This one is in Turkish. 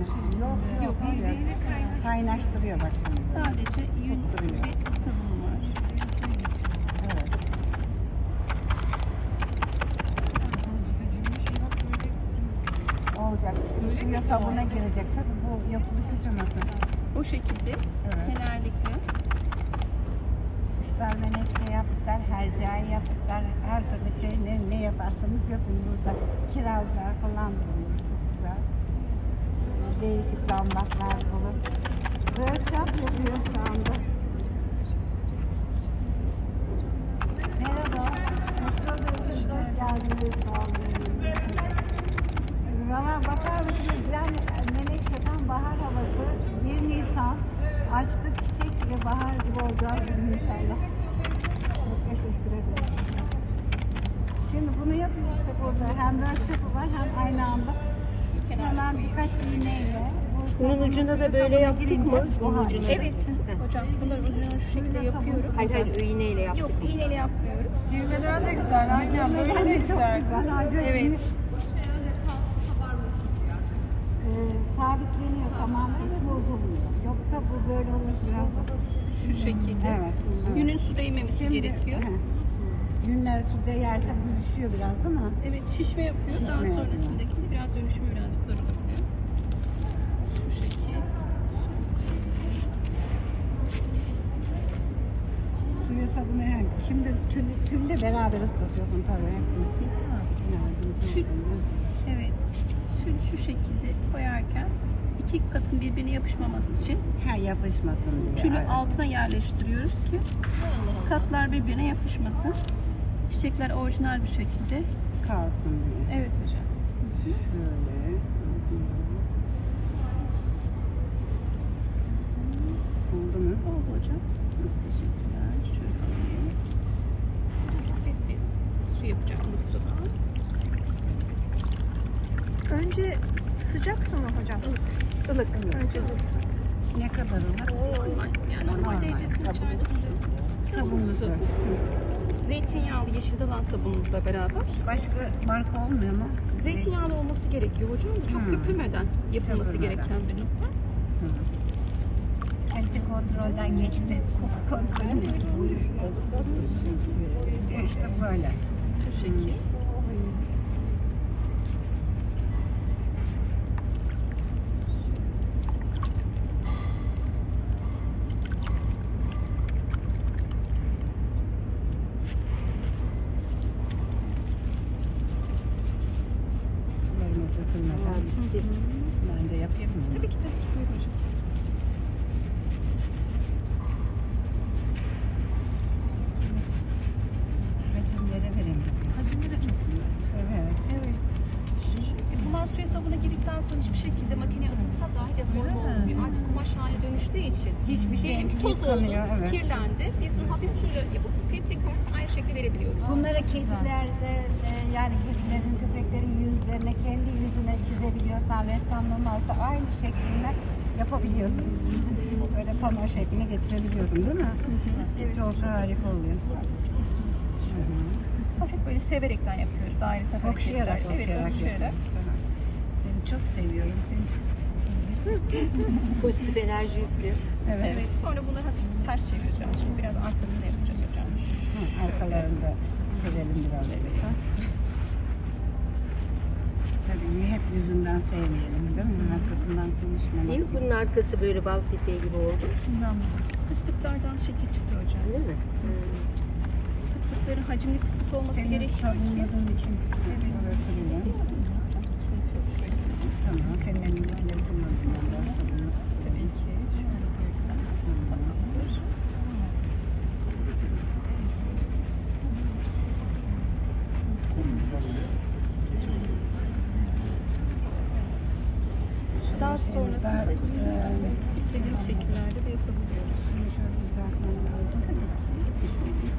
Yok Yok, yüzeyinde kaynaş. Kaynaştırıyor bak şimdi. Sadece yün Tutturuyor. ve sabun var. Evet. Olacak. Şimdi suya sabuna girecek. Tabii bu yapılış aşaması. O şekilde Evet. genellikle İster menekşe yap, ister hercai yap, ister her türlü şey ne, ne yaparsanız yapın burada. Kirazlar falan duruyor. Çok güzel. Değişik zambaklar olur. Workshop yapıyor şu anda. Merhaba. Hoş geldiniz. Sağ olun. Valla bakar mısınız? Yani Menekşe'den bahar havası 1 Nisan açtık çiçek gibi bahar gibi olacağı gibi inşallah. Çok teşekkür ederim. Şimdi bunu yapıyor işte burada. Hem workshop'u var hem aynı anda. Hemen birkaç iğneyle. bu Bunun ucuna da böyle yaptık mı? Bunun buhar. ucuna da. Evet hocam bunların ucunu şu şekilde yapıyorum. Hayır hayır iğneyle yaptık. Yok iğneyle yapmıyorum. Düğmeler de güzel, aynen böyle de güzel. Evet. Ee, sabitleniyor tamamen ve bozulmuyor. Yoksa bu böyle olur biraz da. Şu şekilde. Evet. Yünün su değmemesi Şimdi- gerekiyor. He. Günler su değerse büzüşüyor biraz değil mi? Evet şişme yapıyor. Daha Şişme yapıyor. biraz dönüşümü birazcık zor olabiliyor. Şu şekil. Suyu sabunu yani. Şimdi tül, tülle beraber ıslatıyorsun tabii hepsini. Şu-. Evet. Şu, şu şekilde koyarken iki katın birbirine yapışmaması için Ha yapışmasın diye. tülü evet. altına yerleştiriyoruz ki katlar birbirine yapışmasın. Çiçekler orijinal bir şekilde. kalsın diye. Evet hocam. Şöyle. Oldu mu? Bir Su yapacağım ılık sudan. Önce sıcak su mu hocam? Ilık. Ilık. Önce ılık su. Ne kadar olur? Normal. Yani normal derecesinin içerisinde. Sabunlusu. Zeytinyağlı yeşil dalan sabunumuzla beraber. Başka marka olmuyor mu? Zeytinyağlı olması gerekiyor hocam. Çok Hmm. köpürmeden yapılması gereken bir nokta. Hı. Kalite kontrolden geçti. Koku kontrolü geçti. İşte böyle. Bu şekil. Ben de yapayım mı? Tabii ki tabii ki. Buyurun hocam. Hacimlere verelim. Hacimli de çok güzel. Evet. Evet. Bunlar suya sabuna girdikten sonra hiçbir şekilde makineye atılsa dahi deforme olmuyor. Artık kumaş haline dönüştüğü için. Hiçbir şey Diyelim ki toz oldu, yıkanıyor, evet. kirlendi. Biz bunu hafif suyla yapıp yıkayıp tekrar aynı şekli verebiliyoruz. Bunları kedilerde e, yani kedilerin, köpeklerin yüzlerine, kendi yüzüne çizebiliyorsan, ressamlığın varsa aynı şeklinde yapabiliyorsun. Böyle pano şekline getirebiliyorsun değil mi? Çok harika oluyor. Hı hı. Hafif böyle severekten yapıyoruz. Dairesel Okşayarak, hareketler. Evet, okşayarak okşayarak. Çok seviyorum, seni çok seviyorum. Pozitif enerji yüklü. Evet. Evet. Sonra bunları hafif ters çevireceğim. Şimdi biraz arkasını yapacağım hocam. Hı, arkalarını da sevelim biraz. Tabii hep yüzünden sevmeyelim değil mi? Arkasından konuşmamak. Değil mi? Bunun arkası böyle bal peteği gibi oldu. Şundan mı? Pıtlıklardan şekil çıktı hocam. Değil mi? Pıtlıkların hacimli pıtlık olması Senin gerekiyor ki. sabunladığın için Evet. orası bile. Sıkıntı yok. Şöyle. Tamam, senin elini öyle kullanacağım biraz sabunu. Tabii ki. Şöyle koyarsan tamamdır. Daha sonrasında Daha, e, istediğimiz şekillerde de yapabiliyoruz. şöyle düzeltmem lazım. Tabii ki.